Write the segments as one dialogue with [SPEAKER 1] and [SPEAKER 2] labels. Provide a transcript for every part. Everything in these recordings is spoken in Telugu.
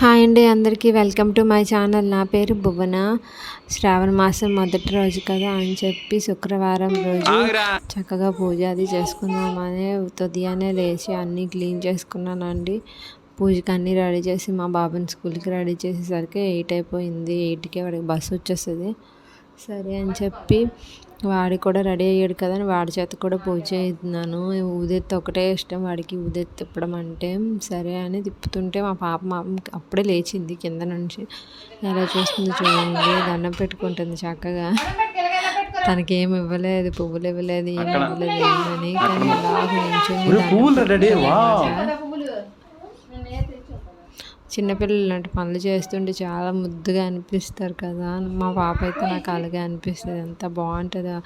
[SPEAKER 1] హాయ్ అండి అందరికీ వెల్కమ్ టు మై ఛానల్. నా పేరు భువన. శ్రావణ మాసం మొదటి రోజు కదా అని చెప్పి శుక్రవారం రోజు చక్కగా పూజ అది చేసుకుందామని ఉదయాన్నే లేచి అన్నీ క్లీన్ చేసుకున్నానండి. పూజకి అన్నీ రెడీ చేసి మా బాబుని స్కూల్కి రెడీ చేసేసరికి ఎయిట్ అయిపోయింది. ఎయిట్కి వాడికి బస్సు వచ్చేస్తుంది. సరే అని చెప్పి వాడి కూడా రెడీ అయ్యాడు కదా అని వాడి చేత కూడా పూజ చేస్తున్నాను. ఊదెత్తి ఒకటే ఇష్టం. వాడికి ఊదెత్తి తిప్పడం అంటే సరే అని తిప్పుతుంటే మా పాప మా అప్పుడే లేచింది కింద నుంచి. ఎలా చూస్తుంది చూడండి. దండం పెట్టుకుంటుంది చక్కగా. తనకి ఏమి ఇవ్వలేదు పువ్వులు ఇవ్వలేదు ఏమి ఇవ్వలేదు ఏమని కానీ అలాగ నించుంది చిన్నపిల్లలు ఇలాంటి పనులు చేస్తుంటే చాలా ముద్దుగా అనిపిస్తారు కదా. మా పాప అయితే నాకు అలాగే అనిపిస్తుంది. ఎంత బాగుంటుందో.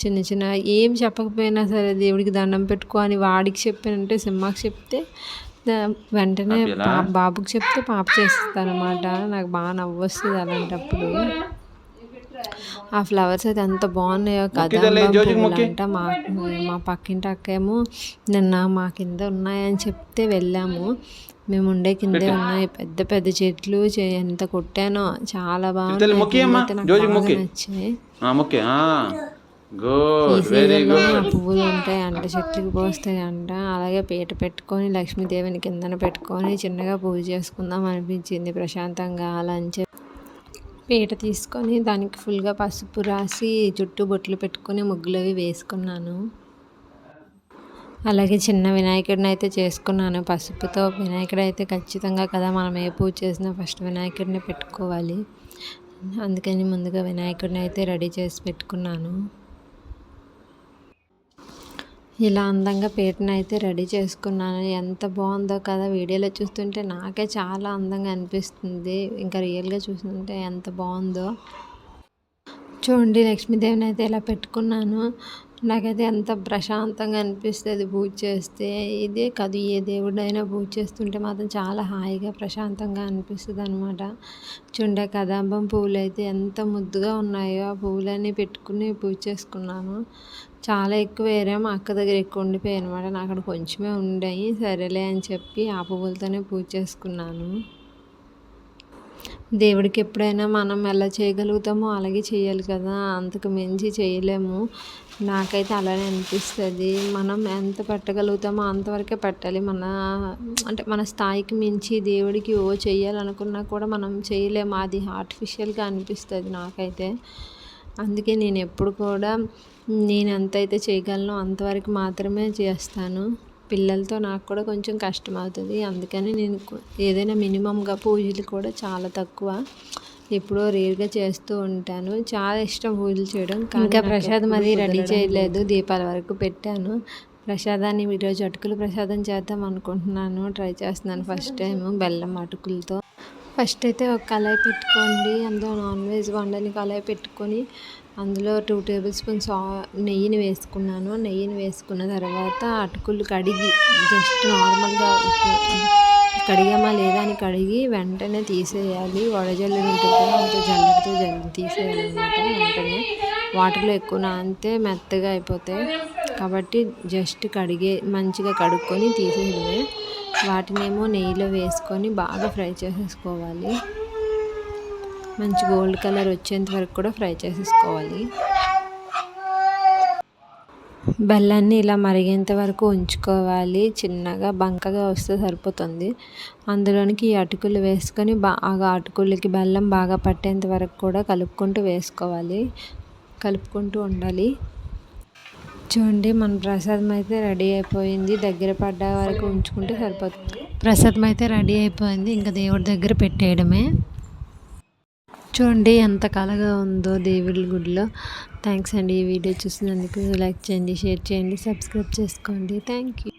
[SPEAKER 1] చిన్న చిన్న ఏం చెప్పకపోయినా సరే దేవుడికి దండం పెట్టుకో అని వాడికి చెప్పానంటే సింహాకి చెప్తే వెంటనే బాబుకి చెప్తే పాప చేస్తానమాట నాకు బాగా నవ్వు వస్తుంది అలాంటప్పుడు. ఆ ఫ్లవర్స్ అయితే ఎంత బాగున్నాయో కదా మా మా పక్కింటి అక్కేమో నిన్న మా కింద ఉన్నాయని చెప్తే వెళ్ళాము. మేము ఉండే కిందే ఉన్నాయి. పెద్ద పెద్ద చెట్లు ఎంత కొట్టానో చాలా బాగుంది నచ్చాయి పువ్వులు ఉంటాయి అంట చెట్లకి పోస్తాయి అంట అలాగే పీట పెట్టుకొని లక్ష్మీదేవిని కిందన పెట్టుకొని చిన్నగా పూజ చేసుకుందాం అనిపించింది ప్రశాంతంగా అలా అని చెప్పి పీట తీసుకొని దానికి ఫుల్గా పసుపు రాసి చుట్టూ బొట్లు పెట్టుకొని ముగ్గులు అవి వేసుకున్నాను. అలాగే చిన్న వినాయకుడిని అయితే చేసుకున్నాను. పసుపుతో వినాయకుడు అయితే ఖచ్చితంగా కదా మనం ఏ పూజ చేసినా ఫస్ట్ వినాయకుడిని పెట్టుకోవాలి. అందుకని ముందుగా వినాయకుడిని అయితే రెడీ చేసి పెట్టుకున్నాను. ఇలా అందంగా పీటను అయితే రెడీ చేసుకున్నాను. ఎంత బాగుందో కదా వీడియోలో చూస్తుంటే నాకే చాలా అందంగా అనిపిస్తుంది. ఇంకా రియల్గా చూస్తుంటే ఎంత బాగుందో. చూడండి లక్ష్మీదేవిని అయితే ఇలా పెట్టుకున్నాను. నాకైతే ఎంత ప్రశాంతంగా అనిపిస్తుంది పూజ చేస్తే. ఇదే కాదు ఏ దేవుడైనా పూజ చేస్తుంటే మాత్రం చాలా హాయిగా ప్రశాంతంగా అనిపిస్తుంది అనమాట చుండ కదాంబం పువ్వులు అయితే ఎంత ముద్దుగా ఉన్నాయో ఆ పువ్వులన్నీ పెట్టుకుని పూజ చేసుకున్నాను. చాలా ఎక్కువ వేరే మా అక్క దగ్గర ఎక్కువ ఉండిపోయాయి అనమాట నాకు అక్కడ కొంచెమే ఉండయి. సరేలే అని చెప్పి ఆ పువ్వులతోనే పూజ చేసుకున్నాను. దేవుడికి ఎప్పుడైనా మనం ఎలా చేయగలుగుతామో అలాగే చేయాలి కదా. అంతకు మించి చేయలేము. నాకైతే అలానే అనిపిస్తుంది. మనం ఎంత పెట్టగలుగుతామో అంతవరకే పెట్టాలి. మన అంటే మన స్థాయికి మించి దేవుడికి ఓ చేయాలనుకున్నా కూడా మనం చేయలేము. అది ఆర్టిఫిషియల్గా అనిపిస్తుంది నాకైతే. అందుకే నేను ఎప్పుడు కూడా నేను ఎంతైతే చేయగలను అంతవరకు మాత్రమే చేస్తాను. పిల్లలతో నాకు కూడా కొంచెం కష్టం అవుతుంది అందుకని నేను ఏదైనా మినిమంగా పూజలు కూడా చాలా తక్కువ ఎప్పుడో రేర్గా చేస్తూ ఉంటాను. చాలా ఇష్టం పూజలు చేయడం. ఇంకా ప్రసాదం అది రెడీ చేయలేదు. దీపాల వరకు పెట్టాను. ప్రసాదాన్ని ఈరోజు అటుకులు ప్రసాదం చేద్దాం అనుకుంటున్నాను. ట్రై చేస్తున్నాను ఫస్ట్ టైం బెల్లం అటుకులతో. ఫస్ట్ అయితే ఒక కళాయి పెట్టుకోండి. అందులో నాన్ వెజ్ వండని కళాయి పెట్టుకొని అందులో టూ టేబుల్ స్పూన్స్ నెయ్యిని వేసుకున్నాను. నెయ్యిని వేసుకున్న తర్వాత అటుకులు కడిగి జస్ట్ నార్మల్గా కడిగామా లేదా అని కడిగి వెంటనే తీసేయాలి. వడజల్లు ఉంటుంది అంత జల్లి తీసేయాలి అనమాట వెంటనే వాటర్లో ఎక్కువ నానితే మెత్తగా అయిపోతాయి. కాబట్టి జస్ట్ కడిగే మంచిగా కడుక్కొని తీసేయడమే. వాటినేమో నెయ్యిలో వేసుకొని బాగా ఫ్రై చేసేసుకోవాలి. మంచి గోల్డ్ కలర్ వచ్చేంత వరకు కూడా ఫ్రై చేసేసుకోవాలి. బెల్లాన్ని ఇలా మరిగేంత వరకు ఉంచుకోవాలి. చిన్నగా బంకగా వస్తే సరిపోతుంది. అందులోనికి ఈ అటుకులు వేసుకొని బాగా అటుకులకి బెల్లం బాగా పట్టేంత వరకు కూడా కలుపుకుంటూ వేసుకోవాలి. కలుపుకుంటూ ఉండాలి. చూడండి మన ప్రసాదం అయితే రెడీ అయిపోయింది. దగ్గర పడ్డ వరకు ఉంచుకుంటే సరిపోతుంది. ప్రసాదం అయితే రెడీ అయిపోయింది. ఇంకా దేవుడి దగ్గర పెట్టేయడమే. చూడండి ఎంత కళగా ఉందో దేవుడి గుడిలో. థ్యాంక్స్ అండి ఈ వీడియో చూసినందుకు. లైక్ చేయండి షేర్ చేయండి సబ్స్క్రైబ్ చేసుకోండి. Thank you